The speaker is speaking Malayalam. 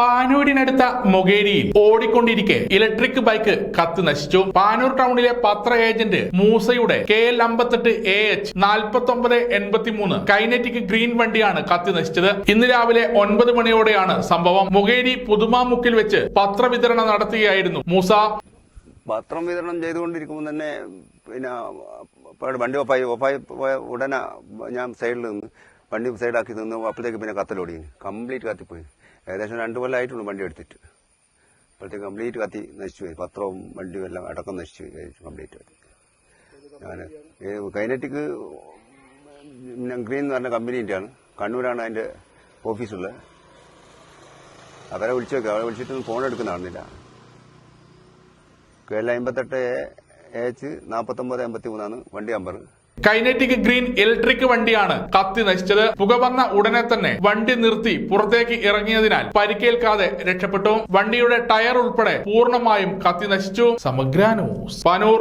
പാനൂരിനടുത്ത മൊകേരിയിൽ ഓടിക്കൊണ്ടിരിക്കെ ഇലക്ട്രിക് ബൈക്ക് കത്ത് നശിച്ചു. പാനൂർ ടൗണിലെ പത്ര ഏജന്റ് മൂസയുടെ കെ എൽ അമ്പത്തെട്ട് എ എച്ച് നാൽപ്പത്തി ഒമ്പത് എൺപത്തി മൂന്ന് കൈനറ്റിക് ഗ്രീൻ വണ്ടിയാണ് കത്തി നശിച്ചത്. ഇന്ന് രാവിലെ ഒൻപത് മണിയോടെയാണ് സംഭവം. മൊകേരി പുതുമാമുക്കിൽ വെച്ച് പത്രവിതരണം നടത്തുകയായിരുന്നു മൂസ. പത്രം വിതരണം ചെയ്തുകൊണ്ടിരിക്കുമ്പോൾ തന്നെ പിന്നെ വണ്ടി ഒപ്പായി ഒപ്പായി പോയ ഉടനെ ഞാൻ സൈഡിൽ നിന്ന് വണ്ടി സൈഡാക്കി നിന്ന് അപ്പോഴത്തേക്ക് പിന്നെ കത്തലോടി. കംപ്ലീറ്റ് കത്തിപ്പോയി. ഏകദേശം രണ്ട് കൊല്ലമായിട്ടുള്ളൂ വണ്ടി എടുത്തിട്ട്. അപ്പോഴത്തേക്ക് കംപ്ലീറ്റ് കത്തി നശിച്ചു പോയി. പത്രവും വണ്ടിയും എല്ലാം അടക്കം നശിച്ചു കംപ്ലീറ്റ് കത്തി ഞാൻ കൈനറ്റിക്ക് ഗ്രീൻ എന്ന് പറഞ്ഞ കമ്പനീന്റെയാണ് കണ്ണൂരാണ് അതിന്റെ ഓഫീസുള്ളത്. അവരെ വിളിച്ചു നോക്കി അവരെ വിളിച്ചിട്ടൊന്നും ഫോൺ എടുക്കുന്ന കേരള കെ എൽ അമ്പത്തെട്ട് എച്ച് നാൽപ്പത്തൊമ്പത് എൺപത്തി മൂന്നാണ് വണ്ടി നമ്പർ കൈനറ്റിക് ഗ്രീൻ ഇലക്ട്രിക് വണ്ടിയാണ് കത്തി നശിച്ചത്. പുക വന്ന ഉടനെ തന്നെ വണ്ടി നിർത്തി പുറത്തേക്ക് ഇറങ്ങിയതിനാൽ പരിക്കേൽക്കാതെ രക്ഷപ്പെട്ടു. വണ്ടിയുടെ ടയർ ഉൾപ്പെടെ പൂർണമായും കത്തി നശിച്ചു. സമഗ്ര ന്യൂസ്. പനൂർ.